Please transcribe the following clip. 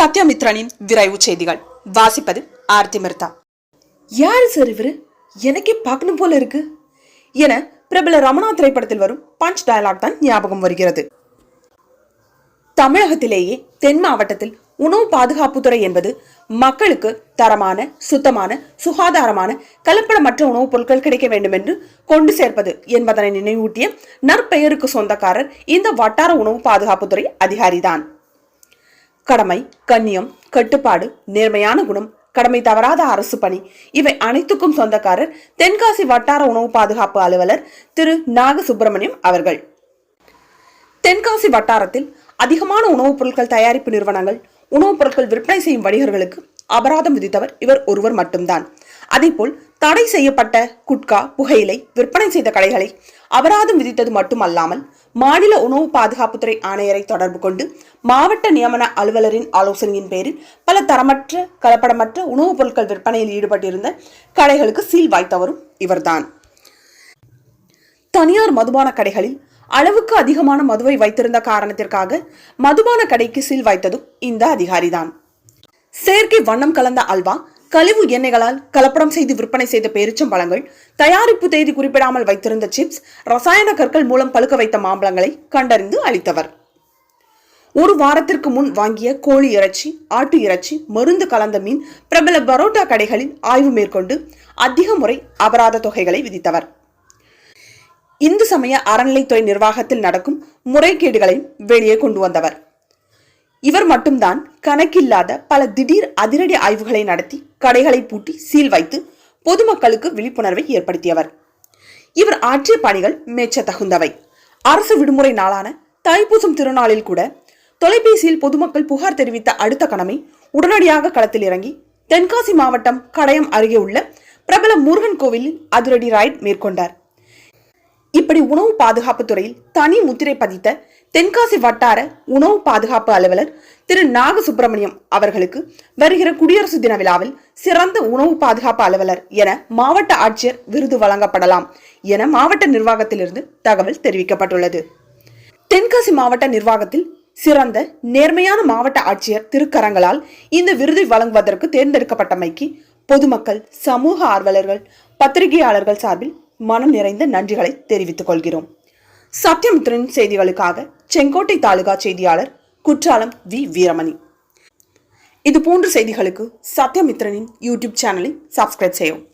சத்யமித்ரனின் விரைவு செய்திகள். வாசிப்பது ஆர்த்தி மிர்தா யாரு சார் இவரு? எனக்கே பார்க்கணும் போல இருக்கு. என பிரபல ரமணா திரைப்படத்தில் வரும் பஞ்ச் டயலாக் தான் ஞாபகம் வருகிறது. தமிழகத்திலேயே தென் மாவட்டத்தில் உணவு பாதுகாப்புத்துறை என்பது மக்களுக்கு தரமான சுத்தமான சுகாதாரமான கலப்படமற்ற உணவுப் பொருட்கள் கிடைக்க வேண்டும் என்று கொண்டு சேர்ப்பது என்பதனை நினைவூட்டிய நற்பெயருக்கு சொந்தக்காரர் இந்த வட்டார உணவு பாதுகாப்புத்துறை அதிகாரிதான் கடமை கண்ணியம் கட்டுப்பாடு நேர்மையான குணம் கடமை தவறாத அரசு பணி இவை அனைத்துக்கும் சொந்தக்காரர் தென்காசி வட்டார உணவு பாதுகாப்பு அலுவலர் திரு நாக சுப்பிரமணியம் அவர்கள். தென்காசி வட்டாரத்தில் அதிகமான உணவுப் பொருட்கள் தயாரிப்பு நிறுவனங்கள் உணவுப் பொருட்கள் விற்பனை செய்யும் வணிகர்களுக்கு அபராதம் விதித்தவர் இவர் ஒருவர் மட்டும்தான். அதேபோல் தடை செய்யப்பட்ட குட்கா புகையிலை விற்பனை செய்த கடைகளை அபராதம் விதித்தது மட்டுமல்லாமல் மாநில உணவு பாதுகாப்புத்துறை ஆணையரை தொடர்பு கொண்டு மாவட்ட நியமன அலுவலரின் ஆலோசனையின் பேரில் பல தரமற்ற கலப்படமற்ற உணவுப் பொருட்கள் விற்பனையில் ஈடுபட்டிருந்த கடைகளுக்கு சீல் வாய்த்தவரும் இவர்தான். தனியார் மதுபான கடைகளில் அளவுக்கு அதிகமான மதுவை வைத்திருந்த காரணத்திற்காக மதுபான கடைக்கு சீல் வைத்ததும் இந்த அதிகாரிதான். செயற்கை வண்ணம் கலந்த அல்வா கழிவு எண்ணெய்களால் கலப்படம் செய்து விற்பனை செய்த பேரிச்சம்பழங்கள் தயாரிப்பு தேதி குறிப்பிடாமல் வைத்திருந்த சிப்ஸ் ரசாயன கற்கள் மூலம் பழுக்க வைத்த மாம்பழங்களை கண்டறிந்து அளித்தவர். ஒரு வாரத்திற்கு முன் வாங்கிய கோழி இறைச்சி ஆட்டு இறைச்சி மருந்து கலந்த மீன் பிரபல பரோட்டா கடைகளில் ஆய்வு மேற்கொண்டு அதிக முறை அபராத தொகைகளை விதித்தவர். இந்து சமய அறநிலைத்துறை நிர்வாகத்தில் நடக்கும் முறைகேடுகளை வெளியே கொண்டு வந்தவர். இவர் மட்டும்தான் கணக்கில்லாத பல திடீர் அதிரடி ஆய்வுகளை நடத்தி கடைகளை பூட்டி சீல் வைத்து பொதுமக்களுக்கு விழிப்புணர்வை ஏற்படுத்தியவர். இவர் ஆற்றிய பணிகள் மேச்ச தகுந்தவை. அரசு விடுமுறை நாளான தைப்பூசம் திருநாளில் கூட தொலைபேசியில் பொதுமக்கள் புகார் தெரிவித்த அடுத்த கணமே உடனடியாக களத்தில் இறங்கி தென்காசி மாவட்டம் கடையம் அருகே உள்ள பிரபல முருகன் கோவிலில் அதிரடி ராய்ட் மேற்கொண்டார். இப்படி உணவு பாதுகாப்பு துறையில் தனி முத்திரை பதித்த தென்காசி வட்டார உணவு பாதுகாப்பு அலுவலர் திரு நாக சுப்பிரமணியம் அவர்களுக்கு வருகிற குடியரசு தின விழாவில் சிறந்த உணவு பாதுகாப்பு அலுவலர் என மாவட்ட ஆட்சியர் விருது வழங்கப்படலாம் என மாவட்ட நிர்வாகத்திலிருந்து தகவல் தெரிவிக்கப்பட்டுள்ளது. தென்காசி மாவட்ட நிர்வாகத்தில் சிறந்த நேர்மையான மாவட்ட ஆட்சியர் திருக்கரங்களால் இந்த விருதை வழங்குவதற்கு தேர்ந்தெடுக்கப்பட்டமைக்கு பொதுமக்கள் சமூக ஆர்வலர்கள் பத்திரிகையாளர்கள் சார்பில் மனம் நிறைந்த நன்றிகளை தெரிவித்துக் கொள்கிறோம். சத்யமித்ரன் செய்திகளுக்காக செங்கோட்டை தாலுகா செய்தியாளர் குற்றாலம் வி வீரமணி. இது போன்ற செய்திகளுக்கு சத்யமித்ரனின் யூடியூப் சேனலை சப்ஸ்கிரைப் செய்யவும்.